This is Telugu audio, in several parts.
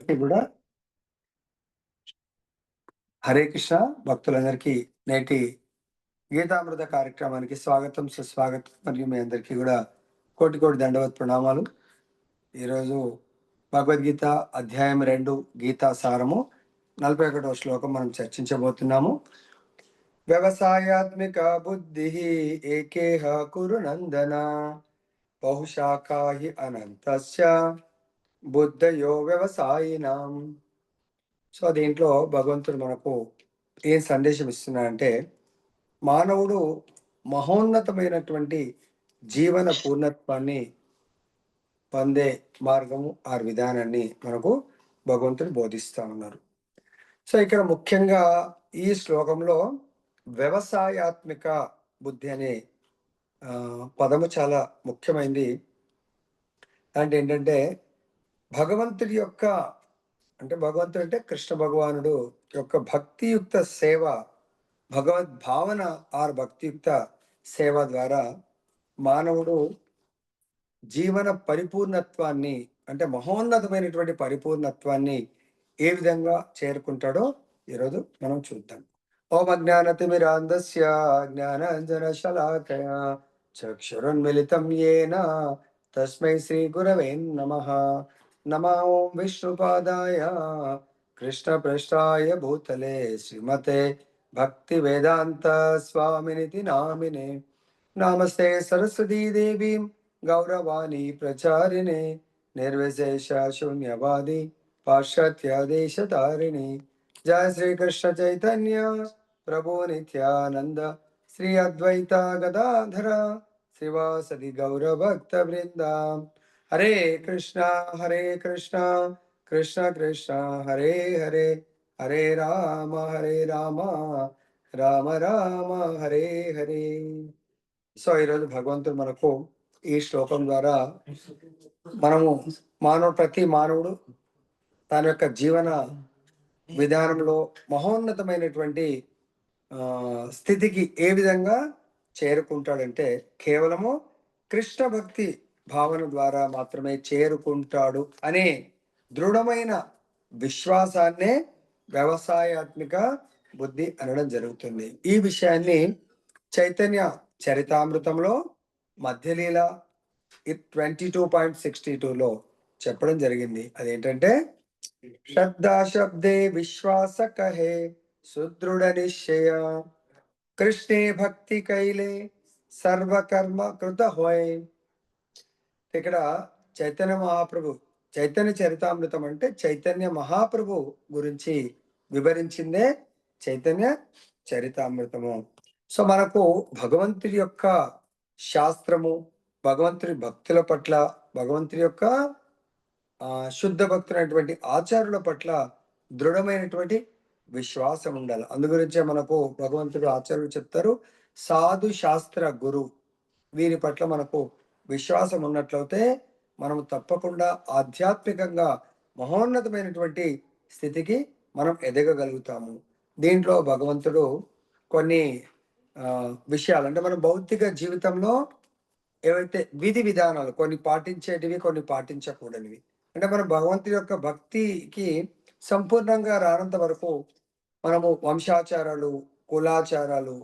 కూడా హరే కృష్ణ భక్తులందరికీ నేటి గీతామృత కార్యక్రమానికి స్వాగతం సుస్వాగతం. మరియు మీ అందరికీ కూడా కోటి కోటి దండవత్ ప్రణామాలు. ఈరోజు భగవద్గీత అధ్యాయం రెండు గీతా సారము. నలభై ఒకటవ శ్లోకం మనం చర్చించబోతున్నాము. వ్యవసాయాత్మిక బుద్ధి ఏకేహ కురునందన బహుశాఖాహి అనంతస్య. బుద్ధయో వ్యవసాయినాం సో దీంట్లో భగవంతుడు మనకు ఏం సందేశం ఇస్తున్నాడంటే మానవుడు మహోన్నతమైనటువంటి జీవన పూర్ణత్వాన్ని పొందే మార్గము ఆ విధానాన్ని మనకు భగవంతుడు బోధిస్తా ఉన్నారు. సో ఇక్కడ ముఖ్యంగా ఈ శ్లోకంలో వ్యవసాయాత్మిక బుద్ధి అనే పదము చాలా ముఖ్యమైనది అంటే ఏంటంటే భగవంతుడి యొక్క అంటే భగవంతుడు అంటే కృష్ణ భగవానుడు యొక్క భక్తియుక్త సేవ భగవద్ భావన ఆర్ భక్తియుక్త సేవ ద్వారా మానవుడు జీవన పరిపూర్ణత్వాన్ని అంటే మహోన్నతమైనటువంటి పరిపూర్ణత్వాన్ని ఏ విధంగా చేరుకుంటాడో ఈరోజు మనం చూద్దాం. ఓం అజ్ఞానతిమిరాంధస్య జ్ఞానాంజన శలాకయ చక్షురున్మిలితం ఏన తస్మై శ్రీ గురవే నమః. नम ओं विष्णुपादाय। कृष्णप्रष्टाय भूतले श्रीमते भक्तिवेदान्तस्वामिनिति नामिने। नमस्ते सरस्वतीदेवीं गौरवाणी प्रचारिणे निर्विशेषशून्यवादी पाश्चात्यदेशतारिणी जय श्री कृष्ण चैतन्य, प्रभो नित्यानन्द, श्री अद्वैता गदाधर, श्रीवासदि गौरभक्तवृन्दा। హరే కృష్ణ హరే కృష్ణ కృష్ణ కృష్ణ హరే హరే హరే రామ హరే రామ రామ రామ హరే హరే. సో ఈరోజు భగవంతుడు మనకు ఈ శ్లోకం ద్వారా మనము మానవ ప్రతి మానవుడు తన యొక్క జీవన విధానంలో మహోన్నతమైనటువంటి స్థితికి ఏ విధంగా చేరుకుంటాడంటే కేవలము కృష్ణ భక్తి భావన ద్వారా మాత్రమే చేరుకుంటాడు అనే దృఢమైన విశ్వాసాన్నే వ్యవసాయాత్మిక బుద్ధి అనడం జరుగుతుంది. ఈ విషయాన్ని చైతన్య చరితామృతంలో మధ్యలీల ట్వంటీ టూ పాయింట్ సిక్స్టీ టూలో చెప్పడం జరిగింది. అదేంటంటే శ్రద్ధా విశ్వాస కహే సుదృఢ నిశ్చయ కృష్ణే భక్తి కైలే సర్వకర్మ కృత హోయ్ ఇక్కడ చైతన్య మహాప్రభు చైతన్య చరితామృతం అంటే చైతన్య మహాప్రభు గురించి వివరించిందే చైతన్య చరితామృతము. సో మనకు భగవంతుడి యొక్క శాస్త్రము భగవంతుడి భక్తుల పట్ల భగవంతుడి యొక్క శుద్ధ భక్తులైనటువంటి ఆచారుల పట్ల దృఢమైనటువంటి విశ్వాసం ఉండాలి. అందు గురించే మనకు భగవంతుడు ఆచార్యులు చెప్తారు సాధు శాస్త్ర గురు వీరి పట్ల మనకు విశ్వాసం ఉన్నట్లయితే మనం తప్పకుండా ఆధ్యాత్మికంగా మహోన్నతమైనటువంటి స్థితికి మనం ఎదగగలుగుతాము. దీంట్లో భగవంతుడు కొన్ని విషయాలు అంటే మన భౌతిక జీవితంలో ఏవైతే విధి విధానాలు కొన్ని పాటించేటివి కొన్ని పాటించకూడనివి. అంటే మన భగవంతుడి యొక్క భక్తికి సంపూర్ణంగా రానంత వరకు మనము వంశాచారాలు కులాచారాలు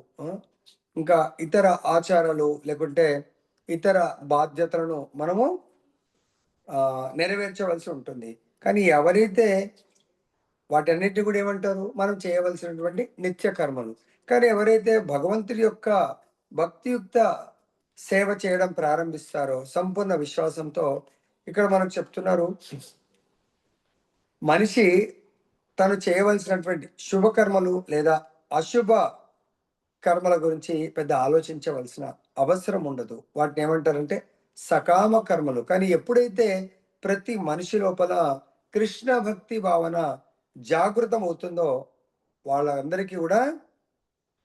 ఇంకా ఇతర ఆచారాలు లేకుంటే ఇతర బాధ్యతలను మనము నెరవేర్చవలసి ఉంటుంది. కానీ ఎవరైతే వాటన్నిటిని కూడా ఏమంటారు? మనం చేయవలసినటువంటి నిత్య కర్మలు. కానీ ఎవరైతే భగవంతుడి యొక్క భక్తియుక్త సేవ చేయడం ప్రారంభిస్తారో సంపూర్ణ విశ్వాసంతో ఇక్కడ మనకు చెప్తున్నారు మనిషి తను చేయవలసినటువంటి శుభకర్మలు లేదా అశుభ కర్మల గురించి పెద్ద ఆలోచించవలసిన అవసరం ఉండదు వాటిని ఏమంటారంటే సకామ కర్మలు. కానీ ఎప్పుడైతే ప్రతి మనిషి లోపల కృష్ణ భక్తి భావన జాగృతం అవుతుందో వాళ్ళందరికీ కూడా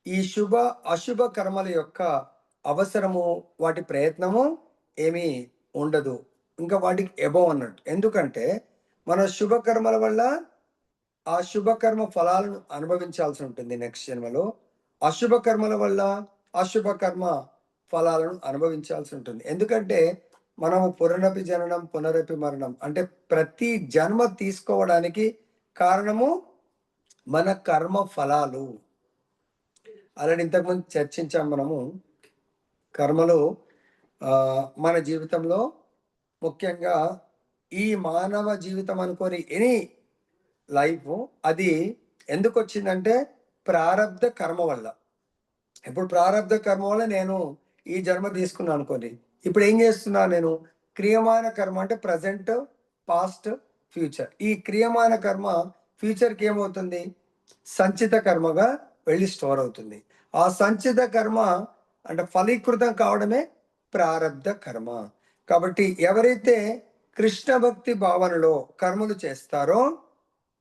ఈ శుభ అశుభ కర్మల యొక్క అవసరము వాటి ప్రయత్నము ఏమీ ఉండదు. ఇంకా వాటికి ఎబో అన్నట్టు. ఎందుకంటే మన శుభ కర్మల వల్ల ఆ శుభ కర్మ ఫలాలను అనుభవించాల్సి ఉంటుంది నెక్స్ట్ జన్మలో. అశుభ కర్మల వల్ల అశుభ కర్మ ఫలాలను అనుభవించాల్సి ఉంటుంది. ఎందుకంటే మనము పునరపి జననం పునరపి మరణం. అంటే ప్రతి జన్మ తీసుకోవడానికి కారణము మన కర్మ ఫలాలు. అలాంటి ఇంతకుముందు చర్చించాం మనము కర్మలు మన జీవితంలో ముఖ్యంగా ఈ మానవ జీవితం అనుకోని ఎనీ లైఫ్ అది ఎందుకు వచ్చిందంటే ప్రారంధ కర్మ వల్ల. ఇప్పుడు ప్రారంధ కర్మ వల్ల నేను ఈ జన్మ తీసుకున్నాను అనుకోండి ఇప్పుడు ఏం చేస్తున్నా నేను? క్రియమాన కర్మ అంటే ప్రజెంట్ పాస్ట్ ఫ్యూచర్ ఈ క్రియమాన కర్మ ఫ్యూచర్కి ఏమవుతుంది? సంచిత కర్మగా వెళ్ళి స్టోర్ అవుతుంది. ఆ సంచిత కర్మ అంటే ఫలీకృతం కావడమే ప్రారంధ కర్మ. కాబట్టి ఎవరైతే కృష్ణ భక్తి భావనలో కర్మలు చేస్తారో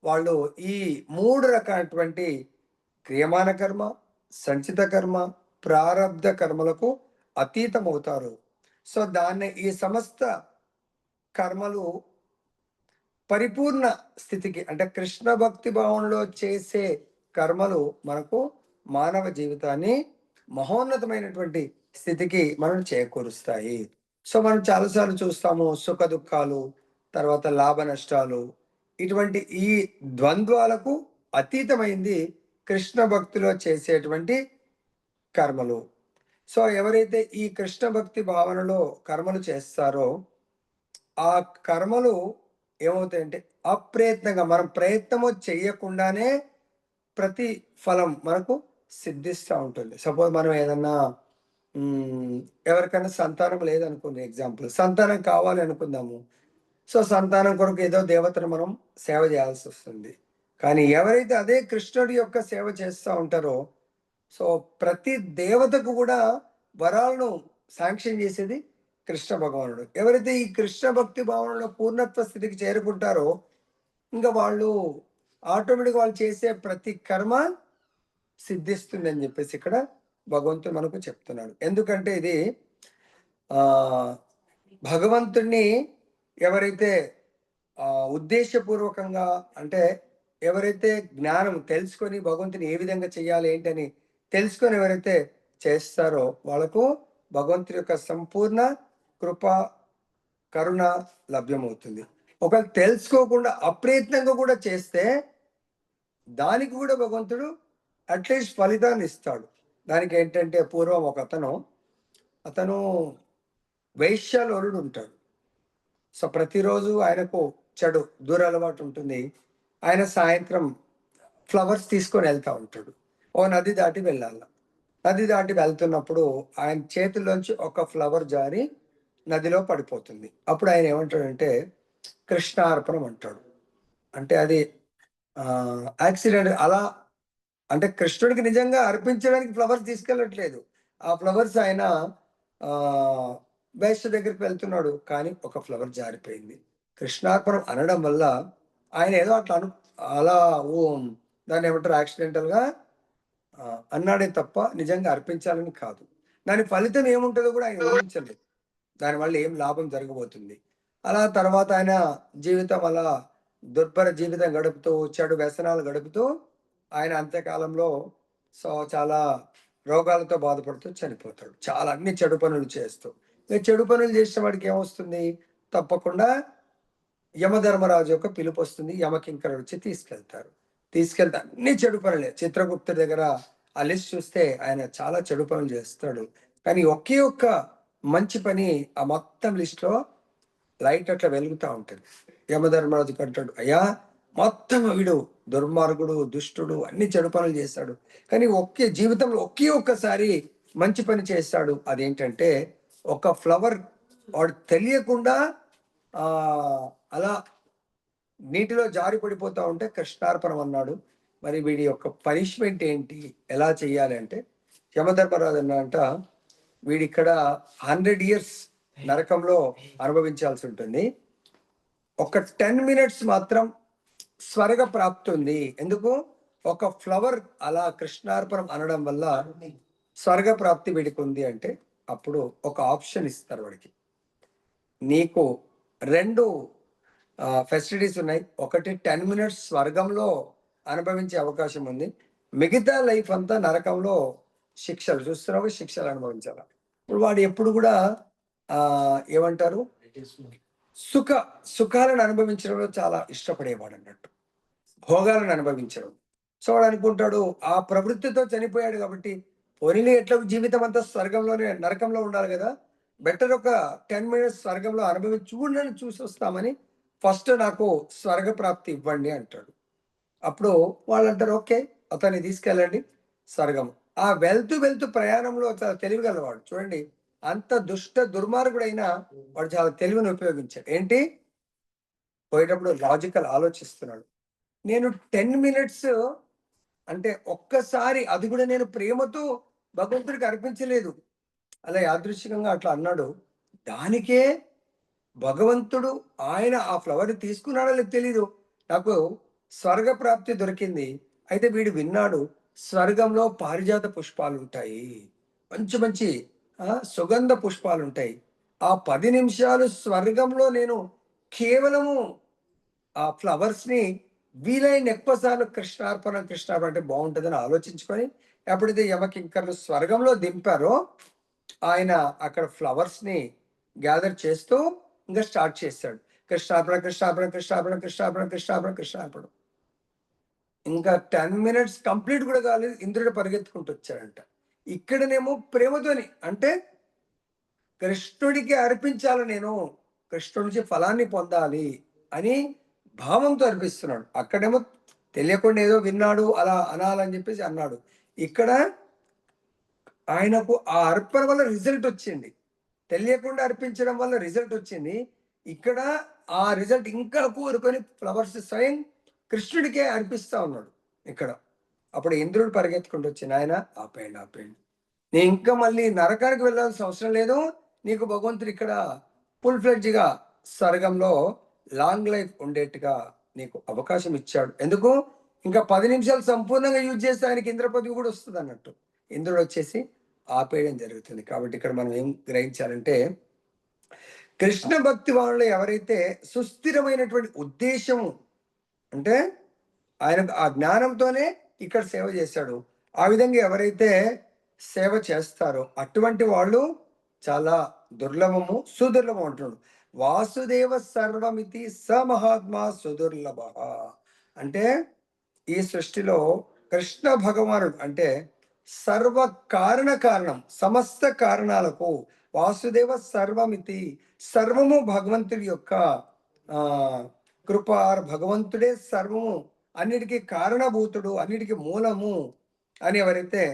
వాళ్ళు ఈ మూడు రకాలటువంటి క్రియమాన కర్మ సంచిత కర్మ ప్రారంధ కర్మలకు అతీతమవుతారు. సో దాన్ని ఈ సమస్త కర్మలు పరిపూర్ణ స్థితికి అంటే కృష్ణ భక్తి భావంలో చేసే కర్మలు మనకు మానవ జీవితాన్ని మహోన్నతమైనటువంటి స్థితికి మనం చేకూరుస్తాయి. సో మనం చాలాసార్లు చూస్తాము సుఖ దుఃఖాలు తర్వాత లాభ నష్టాలు. ఇటువంటి ఈ ద్వంద్వాలకు అతీతమైంది కృష్ణ భక్తిలో చేసేటువంటి కర్మలు. సో ఎవరైతే ఈ కృష్ణ భక్తి భావనలో కర్మలు చేస్తారో ఆ కర్మలు ఏమవుతాయంటే అప్రయత్నంగా మనం ప్రయత్నము చేయకుండానే ప్రతి ఫలం మనకు సిద్ధిస్తూ ఉంటుంది. సపోజ్ మనం ఏదన్నా ఎవరికైనా సంతానం లేదనుకుంది ఎగ్జాంపుల్ సంతానం కావాలి అనుకుందాము. సో సంతానం కొరకు ఏదో దేవతను మనం సేవ చేయాల్సి వస్తుంది. కానీ ఎవరైతే అదే కృష్ణుడి యొక్క సేవ చేస్తూ ఉంటారో సో ప్రతి దేవతకు కూడా వరాలను శాంక్షన్ చేసేది కృష్ణ భగవానుడు. ఎవరైతే ఈ కృష్ణ భక్తి భావనలో పూర్ణత్వ స్థితికి చేరుకుంటారో ఇంకా వాళ్ళు ఆటోమేటిక్ వాళ్ళు చేసే ప్రతి కర్మ సిద్ధిస్తుంది అని చెప్పేసి ఇక్కడ భగవంతుడు మనకు చెప్తున్నాడు. ఎందుకంటే ఇది ఆ భగవంతుణ్ణి ఎవరైతే ఆ ఉద్దేశపూర్వకంగా అంటే ఎవరైతే జ్ఞానం తెలుసుకొని భగవంతుని ఏ విధంగా చేయాలి ఏంటని తెలుసుకొని ఎవరైతే చేస్తారో వాళ్ళకు భగవంతుడి యొక్క సంపూర్ణ కృప కరుణ లభ్యమవుతుంది. ఒకవేళ తెలుసుకోకుండా అప్రయత్నంగా కూడా చేస్తే దానికి కూడా భగవంతుడు అట్లీస్ట్ ఫలితాన్ని ఇస్తాడు. దానికి ఏంటంటే పూర్వం ఒక అతను అతను వైశ్యాలోరుడు ఉంటాడు. సో ప్రతిరోజు ఆయనకు చెడు దురలవాటు ఉంటుంది. ఆయన సాయంత్రం ఫ్లవర్స్ తీసుకొని వెళ్తూ ఉంటాడు. ఓ నది దాటి వెళ్ళాలి. నది దాటి వెళ్తున్నప్పుడు ఆయన చేతిలోంచి ఒక ఫ్లవర్ జారి నదిలో పడిపోతుంది. అప్పుడు ఆయన ఏమంటాడంటే కృష్ణార్పణం అంటాడు. అంటే అది యాక్సిడెంట్ అలా అంటే కృష్ణుడికి నిజంగా అర్పించడానికి ఫ్లవర్స్ తీసుకెళ్ళట్లేదు. ఆ ఫ్లవర్స్ ఆయన వేస్ట్ దగ్గరికి వెళ్తున్నాడు కానీ ఒక ఫ్లవర్ జారిపోయింది. కృష్ణార్పణం అనడం వల్ల ఆయన ఏదో అట్లా అను అలా ఓ దాన్ని ఏమంటారు యాక్సిడెంటల్గా అన్నాడే తప్ప నిజంగా అర్పించాలని కాదు. దాని ఫలితం ఏముంటుందో కూడా ఆయన ఊహించలేదు. దానివల్ల ఏం లాభం జరగబోతుంది? అలా తర్వాత ఆయన జీవితం అలా దుర్భర జీవితం గడుపుతూ చెడు వ్యసనాలు గడుపుతూ ఆయన అంత్యకాలంలో సో చాలా రోగాలతో బాధపడుతూ చనిపోతాడు. చాలా అన్ని చెడు పనులు చేస్తూ. ఇక చెడు పనులు చేసిన వాడికి ఏమొస్తుంది? తప్పకుండా యమధర్మరాజు యొక్క పిలుపు వస్తుంది. యమకింకరుడు వచ్చి తీసుకెళ్తారు. తీసుకెళ్తే అన్ని చెడు పనులే. చిత్రగుప్తుడి దగ్గర ఆ లిస్ట్ చూస్తే ఆయన చాలా చెడు పనులు చేస్తాడు. కానీ ఒకే ఒక్క మంచి పని ఆ మొత్తం లిస్ట్లో లైట్ అట్లా వెలుగుతూ ఉంటుంది. యమధర్మరాజు కంటాడు అయ్యా మొత్తం వీడు దుర్మార్గుడు దుష్టుడు అన్ని చెడు పనులు చేస్తాడు. కానీ ఒకే జీవితంలో ఒకే ఒక్కసారి మంచి పని చేస్తాడు. అదేంటంటే ఒక ఫ్లవర్ వాడు తెలియకుండా అలా నీటిలో జారిపడిపోతా ఉంటే కృష్ణార్పణం అన్నాడు. మరి వీడి యొక్క పనిష్మెంట్ ఏంటి? ఎలా చెయ్యాలి అంటే యమధర్మరాజు అన్నంట వీడి ఇక్కడ హండ్రెడ్ ఇయర్స్ నరకంలో అనుభవించాల్సి ఉంటుంది. ఒక టెన్ మినిట్స్ మాత్రం స్వర్గ ప్రాప్తి ఉంది. ఎందుకు? ఒక ఫ్లవర్ అలా కృష్ణార్పణం అనడం వల్ల స్వర్గ ప్రాప్తి వీడికి ఉంది అంటే అప్పుడు ఒక ఆప్షన్ ఇస్తారు వాడికి. నీకు రెండు ఫెసిలిటీస్ ఉన్నాయి. ఒకటి టెన్ మినిట్స్ స్వర్గంలో అనుభవించే అవకాశం ఉంది. మిగతా లైఫ్ అంతా నరకంలో శిక్షలు చూస్తున్నావు శిక్షలు అనుభవించాలి. ఇప్పుడు వాడు ఎప్పుడు కూడా ఏమంటారు? సుఖ సుఖాలను అనుభవించడంలో చాలా ఇష్టపడేవాడు అన్నట్టు. భోగాలను అనుభవించడం. సో వాడు అనుకుంటాడు ఆ ప్రవృత్తితో చనిపోయాడు కాబట్టి పోనీలే ఎట్లా జీవితం అంతా స్వర్గంలోనే నరకంలో ఉండాలి కదా. బెటర్ ఒక టెన్ మినిట్స్ స్వర్గంలో అనుభవించి చూసి వస్తామని ఫస్ట్ నాకు స్వర్గ ప్రాప్తి ఇవ్వండి అంటాడు. అప్పుడు వాళ్ళు అంటారు ఓకే అతన్ని తీసుకెళ్ళండి స్వర్గం ఆ వెళ్తూ వెళ్తూ ప్రయాణంలో చాలా తెలివిగలవాడు. చూడండి అంత దుష్ట దుర్మార్గుడైనా వాడు చాలా తెలివిని ఉపయోగించాడు. ఏంటి? పోయేటప్పుడు లాజికల్ ఆలోచిస్తున్నాడు. నేను టెన్ మినిట్స్ అంటే ఒక్కసారి అది కూడా నేను ప్రేమతో భగవంతుడికి అర్పించలేదు. అలా యాదృచ్ఛికంగా అట్లా అన్నాడు. దానికే భగవంతుడు ఆయన ఆ ఫ్లవర్ తీసుకున్నాడో లేదు తెలీదు. నాకు స్వర్గ ప్రాప్తి దొరికింది. అయితే వీడు విన్నాడు స్వర్గంలో పారిజాత పుష్పాలు ఉంటాయి. మంచి మంచి సుగంధ పుష్పాలు ఉంటాయి. ఆ పది నిమిషాలు స్వర్గంలో నేను కేవలము ఆ ఫ్లవర్స్ని వీలైన ఎక్కువసార్లు కృష్ణార్పణ కృష్ణార్పణ అంటే బాగుంటుందని ఆలోచించుకొని ఎప్పుడైతే యమకింకర్లు స్వర్గంలో దింపారో ఆయన అక్కడ ఫ్లవర్స్ని గ్యాదర్ చేస్తూ ఇంకా స్టార్ట్ చేశాడు కృష్ణాపురం కృష్ణాపురం కృష్ణాపురం కృష్ణాపురం కృష్ణాపురం కృష్ణాపురం. ఇంకా టెన్ మినిట్స్ కంప్లీట్ కూడా కాలేదు. ఇంద్రుడు పరిగెత్తుకుంటూ వచ్చాడంట. ఇక్కడనేమో ప్రేమతోని అంటే కృష్ణుడికి అర్పించాలి నేను కృష్ణుడి నుంచి ఫలాన్ని పొందాలి అని భావంతో అర్పిస్తున్నాడు. అక్కడేమో తెలియకుండా ఏదో విన్నాడు అలా అనాలని చెప్పేసి అన్నాడు. ఇక్కడ ఆయనకు ఆ అర్పణ వల్ల రిజల్ట్ వచ్చింది. తెలియకుండా అర్పించడం వల్ల రిజల్ట్ వచ్చింది. ఇక్కడ ఆ రిజల్ట్ ఇంకా కోరుకొని ఫ్లవర్స్ స్వయం కృష్ణుడికే అర్పిస్తా ఉన్నాడు ఇక్కడ. అప్పుడు ఇంద్రుడు పరిగెత్తుకుంటూ వచ్చి నాయన ఆపేయండి ఆపేయండి. నేను ఇంకా మళ్ళీ నరకానికి వెళ్ళాల్సిన అవసరం లేదు. నీకు భగవంతుడు ఇక్కడ ఫుల్ ఫ్లెడ్జ్గా స్వర్గంలో లాంగ్ లైఫ్ ఉండేట్టుగా నీకు అవకాశం ఇచ్చాడు. ఎందుకు? ఇంకా పది నిమిషాలు సంపూర్ణంగా యూజ్ చేస్తే ఆయనకి ఇంద్రపతి కూడా వస్తుంది అన్నట్టు. ఇంద్రుడు వచ్చేసి ఆపేయడం జరుగుతుంది. కాబట్టి ఇక్కడ మనం ఏం గ్రహించాలంటే కృష్ణ భక్తి వాళ్ళు ఎవరైతే సుస్థిరమైనటువంటి ఉద్దేశము అంటే ఆయన ఆ జ్ఞానంతోనే ఇక్కడ సేవ చేశాడు ఆ విధంగా ఎవరైతే సేవ చేస్తారో అటువంటి వాళ్ళు చాలా దుర్లభము సుదుర్లభం అంటున్నాడు. వాసుదేవ సర్వమితి స మహాత్మా సుదుర్లభ. అంటే ఈ సృష్టిలో కృష్ణ భగవానుడు అంటే సర్వ కారణ కారణం సమస్త కారణాలకు వాసుదేవ సర్వమితి సర్వము భగవంతుడి యొక్క ఆ కృప భగవంతుడే సర్వము అన్నిటికీ కారణభూతుడు అన్నిటికీ మూలము అని ఎవరైతే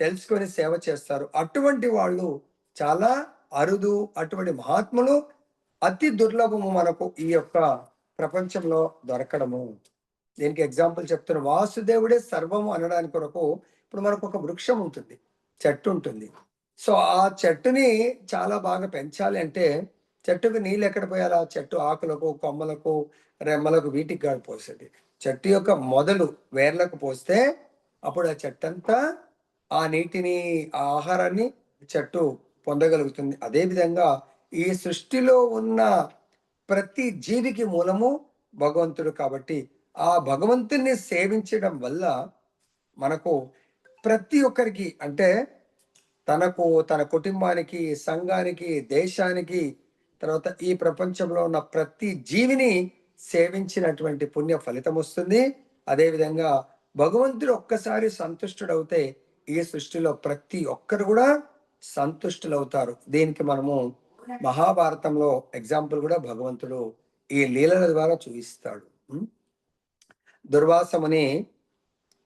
తెలుసుకొని సేవ చేస్తారు అటువంటి వాళ్ళు చాలా అరుదు అటువంటి మహాత్ములు అతి దుర్లభము మనకు ఈ యొక్క ప్రపంచంలో దొరకడము. దీనికి ఎగ్జాంపుల్ చెప్తున్న వాసుదేవుడే సర్వము అనడానికి కొరకు ఇప్పుడు మనకు ఒక వృక్షం ఉంటుంది చెట్టు ఉంటుంది. సో ఆ చెట్టుని చాలా బాగా పెంచాలి అంటే చెట్టుకు నీళ్ళు ఎక్కడ పోయాలి? ఆ చెట్టు ఆకులకు కొమ్మలకు రెమ్మలకు వీటికి కాదు పోసేది. చెట్టు యొక్క మొదలు వేర్లకు పోస్తే అప్పుడు ఆ చెట్టు అంతా ఆ నీటిని ఆ ఆహారాన్ని చెట్టు పొందగలుగుతుంది. అదేవిధంగా ఈ సృష్టిలో ఉన్న ప్రతి జీవికి మూలము భగవంతుడు కాబట్టి ఆ భగవంతుని సేవించడం వల్ల మనకు ప్రతి ఒక్కరికి అంటే తనకు తన కుటుంబానికి సంఘానికి దేశానికి తర్వాత ఈ ప్రపంచంలో ఉన్న ప్రతి జీవిని సేవించినటువంటి పుణ్య ఫలితం వస్తుంది. అదేవిధంగా భగవంతుడు ఒక్కసారి సంతుష్టుడవుతే ఈ సృష్టిలో ప్రతి ఒక్కరు కూడా సంతుష్టులవుతారు. దీనికి మనము మహాభారతంలో ఎగ్జాంపుల్ కూడా భగవంతుడు ఈ లీలల ద్వారా చూపిస్తాడు. దుర్వాసముని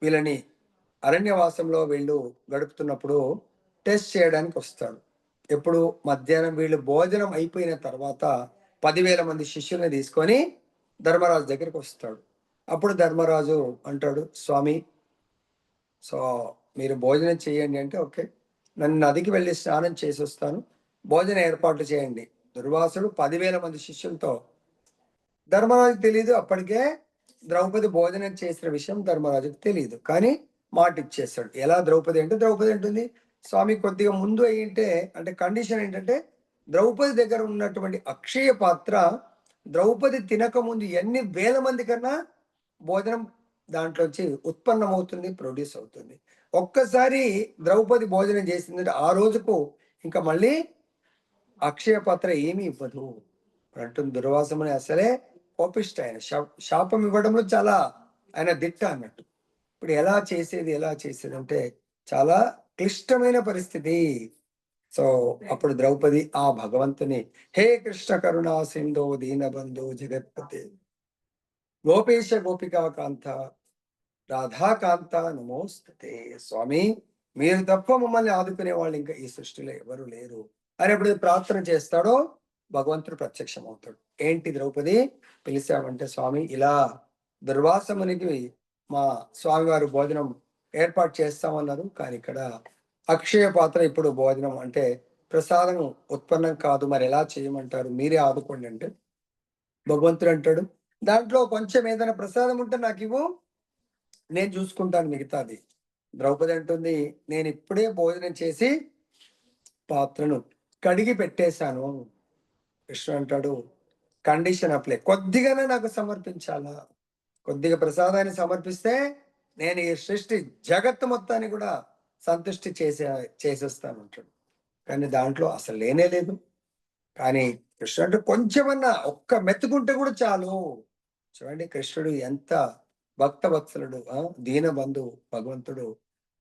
వీళ్ళని అరణ్యవాసంలో వీళ్ళు గడుపుతున్నప్పుడు టెస్ట్ చేయడానికి వస్తాడు. ఎప్పుడు? మధ్యాహ్నం వీళ్ళు భోజనం అయిపోయిన తర్వాత పదివేల మంది శిష్యుల్ని తీసుకొని ధర్మరాజు దగ్గరికి వస్తాడు. అప్పుడు ధర్మరాజు అంటాడు స్వామి సో మీరు భోజనం చేయండి అంటే ఓకే. నన్ను నదికి వెళ్ళి స్నానం చేసి వస్తాను. భోజన ఏర్పాట్లు చేయండి. దుర్వాసుడు పదివేల మంది శిష్యులతో ధర్మరాజుకు తెలియదు అప్పటికే ద్రౌపది భోజనం చేసిన విషయం ధర్మరాజుకు తెలియదు కానీ మాట ఇచ్చేస్తాడు ఎలా ద్రౌపది అంటే ద్రౌపది అంటుంది స్వామి కొద్దిగా ముందు అయ్యింటే అంటే కండిషన్ ఏంటంటే ద్రౌపది దగ్గర ఉన్నటువంటి అక్షయ పాత్ర ద్రౌపది తినక ముందు ఎన్ని వేల మంది కన్నా భోజనం దాంట్లోంచి ఉత్పన్నమవుతుంది ప్రొడ్యూస్ అవుతుంది. ఒక్కసారి ద్రౌపది భోజనం చేసిందంటే ఆ రోజుకు ఇంకా మళ్ళీ అక్షయ పాత్ర ఏమీ ఇవ్వదు అంటుంది దుర్వాసమని. అసలే కోపిష్ట ఆయన. శాపం ఇవ్వడంలో చాలా ఆయన దిట్ట అన్నట్టు. ఇప్పుడు ఎలా చేసేది ఎలా చేసేది అంటే చాలా క్లిష్టమైన పరిస్థితి. సో అప్పుడు ద్రౌపది ఆ భగవంతుని హే కృష్ణ కరుణా సింధు దీనబంధు జగత్పతి గోపేశ గోపికా కాంత రాధాకాంత నమోస్తుతే స్వామి మీరు తప్ప మమ్మల్ని ఆదుకునే వాళ్ళు ఇంకా ఈ సృష్టిలో ఎవరు లేరు. అని ఎప్పుడు ప్రార్థన చేస్తాడో భగవంతుడు ప్రత్యక్షం అవుతాడు ఏంటి ద్రౌపది? పిలిచామంటే స్వామి ఇలా దుర్వాసమునికి మా స్వామివారు భోజనం ఏర్పాటు చేస్తామన్నారు. కానీ ఇక్కడ అక్షయ పాత్ర ఇప్పుడు భోజనం అంటే ప్రసాదం ఉత్పన్నం కాదు. మరి ఎలా చేయమంటారు? మీరే ఆదుకోండి అంటే. భగవంతుడు అంటాడు దాంట్లో కొంచెం ఏదైనా ప్రసాదం ఉంటే నాకు ఇవ్వు. నేను చూసుకుంటాను మిగతాది. ద్రౌపది అంటుంది నేను ఇప్పుడే భోజనం చేసి పాత్రను కడిగి పెట్టేశాను. కృష్ణ అంటాడు కండిషన్ అప్లై కొద్దిగానే నాకు సమర్పించాలా? కొద్దిగా ప్రసాదాన్ని సమర్పిస్తే నేను ఈ సృష్టి జగత్తు మొత్తాన్ని కూడా సంతృష్టి చేసే చేసేస్తాను అంటాడు. కానీ దాంట్లో అసలు లేనే లేదు. కానీ కృష్ణుడు కొంచెమన్నా ఒక్క మెత్తుకుంటే కూడా చాలు. చూడండి కృష్ణుడు ఎంత భక్త వత్సలుడు దీన బంధువు భగవంతుడు.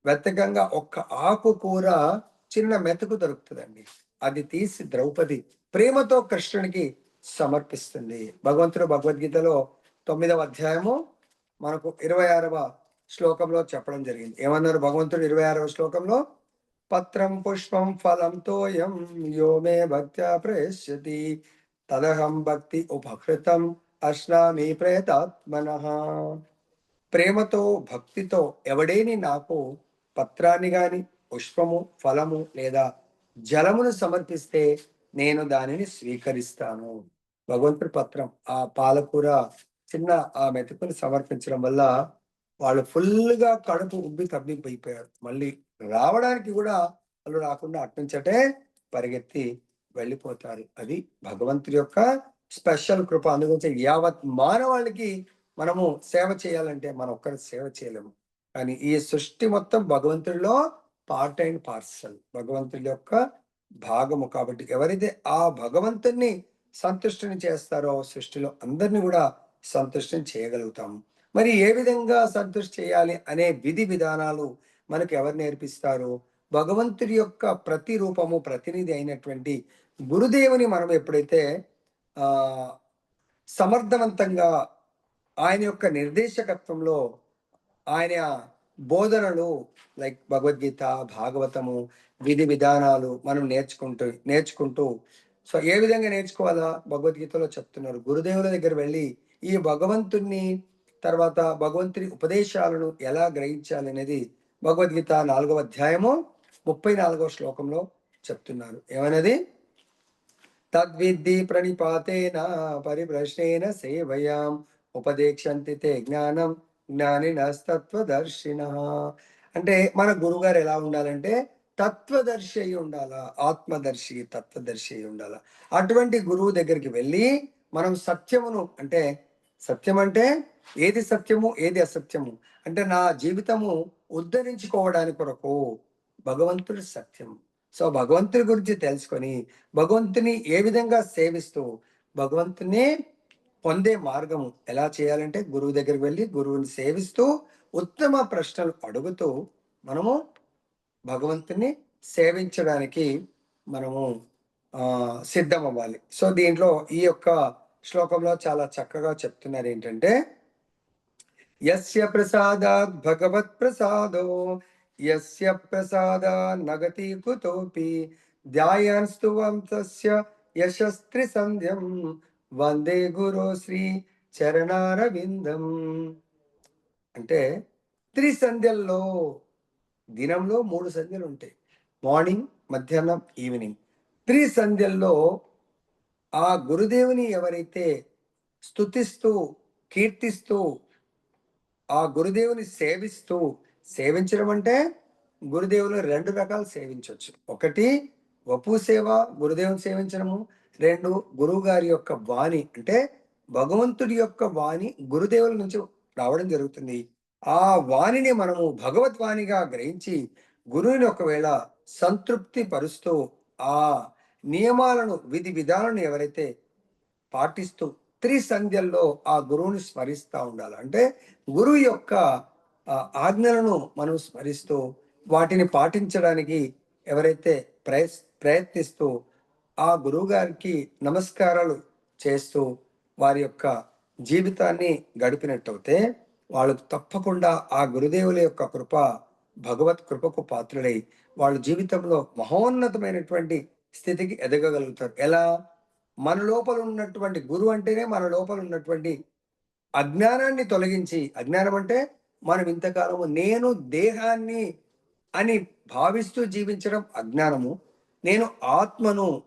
వెతకంగా ఒక్క ఆకు కూర చిన్న మెతుకు దొరుకుతుందండి. అది తీసి ద్రౌపది ప్రేమతో కృష్ణునికి సమర్పిస్తుంది. భగవంతుడు భగవద్గీతలో తొమ్మిదవ అధ్యాయము మనకు ఇరవై ఆరవ శ్లోకంలో చెప్పడం జరిగింది. ఏమన్నారు భగవంతుడు ఇరవై ఆరవ శ్లోకంలో? పత్రం పుష్పం ఫలం తోయం యో మే భక్త్యా ప్రయశ్యతి తదహం భక్తి ఉపకృతం అశ్నామి ప్రేతాత్మన. ప్రేమతో భక్తితో ఎవడేని నాకు పత్రాన్ని గాని పుష్పము ఫలము లేదా జలమును సమర్పిస్తే నేను దానిని స్వీకరిస్తాను. భగవంతుడి పత్రం ఆ పాలకూర చిన్న ఆ మెతుకుని సమర్పించడం వల్ల వాళ్ళు ఫుల్గా కడుపు ఉబ్బి తబ్బిపోయిపోయారు. మళ్ళీ రావడానికి కూడా వాళ్ళు రాకుండా అట్నుంచటే పరిగెత్తి వెళ్ళిపోతారు. అది భగవంతుడి యొక్క స్పెషల్ కృప. అందుగురించి యావత్ మానవాళికి మనము సేవ చేయాలంటే మనం ఒక్కరి సేవ చేయలేము. కానీ ఈ సృష్టి మొత్తం భగవంతుడిలో పార్ట్ అండ్ పార్సల్ భగవంతుడి యొక్క భాగము. కాబట్టి ఎవరైతే ఆ భగవంతుణ్ణి సంతుష్టిని చేస్తారో సృష్టిలో అందరిని కూడా సంతుష్టం చేయగలుగుతాము. మరి ఏ విధంగా సంతృష్టి చేయాలి అనే విధి విధానాలు మనకు ఎవరు నేర్పిస్తారు? భగవంతుడి యొక్క ప్రతి రూపము ప్రతినిధి అయినటువంటి గురుదేవుని మనం ఎప్పుడైతే సమర్థవంతంగా ఆయన యొక్క నిర్దేశకత్వంలో ఆయన బోధనలు లైక్ భగవద్గీత భాగవతము విధి విధానాలు మనం నేర్చుకుంటూ నేర్చుకుంటూ సో ఏ విధంగా నేర్చుకోవాలా? భగవద్గీతలో చెప్తున్నారు. గురుదేవుల దగ్గర వెళ్ళి ఈ భగవంతుణ్ణి తర్వాత భగవంతుని ఉపదేశాలను ఎలా గ్రహించాలనేది భగవద్గీత నాలుగవ అధ్యాయము ముప్పై నాలుగవ శ్లోకంలో చెప్తున్నారు. ఏమన్నది? తద్విద్ధి ప్రణిపాతేన పరిప్రశ్నేన సేవయాం ఉపదేక్షంతి తే జ్ఞానం జ్ఞానినస్తత్వదర్శిన. అంటే మన గురుగారు ఎలా ఉండాలంటే తత్వదర్శి అయి ఉండాలా ఆత్మదర్శి తత్వదర్శి అయి ఉండాలా. అటువంటి గురువు దగ్గరికి వెళ్ళి మనం సత్యమును అంటే సత్యం అంటే ఏది సత్యము ఏది అసత్యము? అంటే నా జీవితము ఉద్ధరించుకోవడానికి కొరకు భగవంతుడు సత్యం. సో భగవంతుడి గురించి తెలుసుకొని భగవంతుని ఏ విధంగా సేవిస్తూ భగవంతుని పొందే మార్గము ఎలా చేయాలంటే గురువు దగ్గరికి వెళ్ళి గురువుని సేవిస్తూ ఉత్తమ ప్రశ్నలు అడుగుతూ మనము భగవంతుని సేవించడానికి మనము సిద్ధమవ్వాలి. సో దీంట్లో ఈ యొక్క శ్లోకంలో చాలా చక్కగా చెప్తున్నారు ఏంటంటే యస్య ప్రసాదాత్ భగవత్ ప్రసాదో యస్య ప్రసాద నగతి కుతోపి ధ్యాయాన్ స్తువం యశస్త్రి సంధ్యం వందే గురు శ్రీ చరణారవిందం. అంటే త్రిసంధ్యల్లో దినంలో మూడు సంధ్యలు ఉంటాయి మార్నింగ్ మధ్యాహ్నం ఈవినింగ్. త్రి సంధ్యల్లో ఆ గురుదేవుని ఎవరైతే స్తుతిస్తూ కీర్తిస్తూ ఆ గురుదేవుని సేవిస్తూ సేవించడం అంటే గురుదేవులు రెండు రకాలు సేవించవచ్చు ఒకటి వపు సేవ గురుదేవుని సేవించడము. రెండు గురువు గారి యొక్క వాణి అంటే భగవంతుడి యొక్క వాణి గురుదేవుల నుంచి రావడం జరుగుతుంది. ఆ వాణిని మనము భగవద్వాణిగా గ్రహించి గురువుని ఒకవేళ సంతృప్తి పరుస్తూ ఆ నియమాలను విధి విధానాలను ఎవరైతే పాటిస్తూ త్రిసంధ్యల్లో ఆ గురువుని స్మరిస్తూ ఉండాలి. అంటే గురువు యొక్క ఆజ్ఞలను మనం స్మరిస్తూ వాటిని పాటించడానికి ఎవరైతే ప్రయ ప్రయత్నిస్తూ ఆ గురువు గారికి నమస్కారాలు చేస్తూ వారి యొక్క జీవితాన్ని గడిపినట్టయితే వాళ్ళు తప్పకుండా ఆ గురుదేవుల యొక్క కృప భగవత్ కృపకు పాత్రులై వాళ్ళ జీవితంలో మహోన్నతమైనటువంటి స్థితికి ఎదగగలుగుతారు. ఎలా? మన లోపల ఉన్నటువంటి గురువు అంటేనే మన లోపల ఉన్నటువంటి అజ్ఞానాన్ని తొలగించి అజ్ఞానం అంటే మనం ఇంతకాలము నేను దేహాన్ని అని భావిస్తూ జీవించడం అజ్ఞానము. నేను ఆత్మను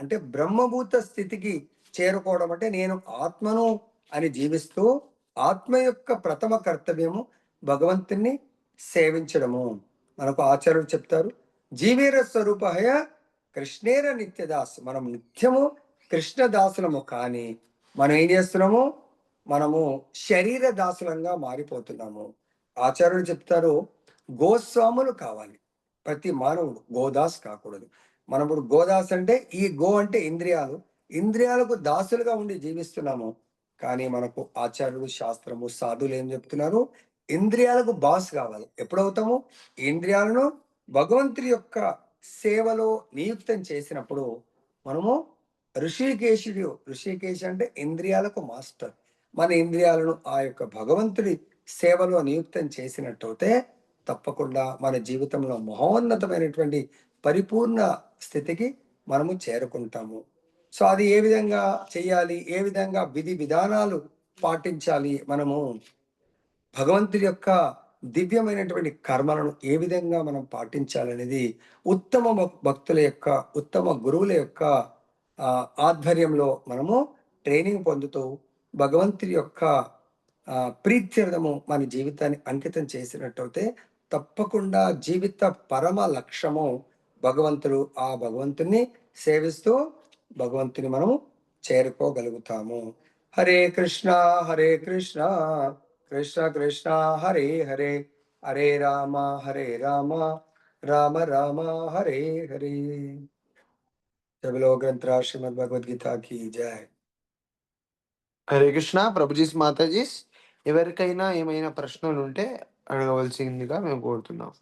అంటే బ్రహ్మభూత స్థితికి చేరుకోవడం అంటే నేను ఆత్మను అని జీవిస్తూ ఆత్మ యొక్క ప్రథమ కర్తవ్యము భగవంతుని సేవించడము. మనకు ఆచార్యులు చెప్తారు జీవీర స్వరూపహయ కృష్ణేర నిత్యదాస్. మనం నిత్యము కృష్ణదాసులము కానీ మనం ఏం చేస్తున్నాము? మనము శరీర దాసులంగా మారిపోతున్నాము. ఆచార్యులు చెప్తారు గోస్వాములు కావాలి. ప్రతి మానవుడు గోదాస్ కాకూడదు. మనం ఇప్పుడు గోదాస్ అంటే ఈ గో అంటే ఇంద్రియాలు. ఇంద్రియాలకు దాసులుగా ఉండి జీవిస్తున్నాము. కానీ మనకు ఆచార్యుడు శాస్త్రము సాధువులు ఏం చెప్తున్నారు? ఇంద్రియాలకు బాస్ కావాలి. ఎప్పుడవుతాము? ఇంద్రియాలను భగవంతుడి యొక్క సేవలో నియుక్తం చేసినప్పుడు మనము ఋషికేశుడు ఋషికేశ్ అంటే ఇంద్రియాలకు మాస్టర్. మన ఇంద్రియాలను ఆ యొక్క భగవంతుడి సేవలో నియుక్తం చేసినట్టయితే తప్పకుండా మన జీవితంలో మహోన్నతమైనటువంటి పరిపూర్ణ స్థితికి మనము చేరుకుంటాము. సో అది ఏ విధంగా చేయాలి? ఏ విధంగా విధి విధానాలు పాటించాలి? మనము భగవంతుడి యొక్క దివ్యమైనటువంటి కర్మలను ఏ విధంగా మనం పాటించాలనేది ఉత్తమ భక్తుల యొక్క ఉత్తమ గురువుల యొక్క ఆధ్వర్యంలో మనము ట్రైనింగ్ పొందుతూ భగవంతుడి యొక్క ప్రీత్యర్థము మన జీవితాన్ని అంకితం చేసినట్టయితే తప్పకుండా జీవిత పరమ లక్ష్యము భగవంతుడు ఆ భగవంతుని సేవిస్తూ భగవంతుని మనము చేరుకోగలుగుతాము. హరే కృష్ణ హరే కృష్ణ. కృష్ణ కృష్ణ హరే హరే. హరే రామ హరే రామ. రామ రామ హరే హరే. జబలో గ్రంథ శ్రీమద్ భగవద్గీత की జయ హరే కృష్ణ ప్రభుజీస్ మాతాజీస్ ఎవరికైనా ఏమైనా ప్రశ్నలు ఉంటే అడగవలసిందిగా మేము కోరుతున్నాం.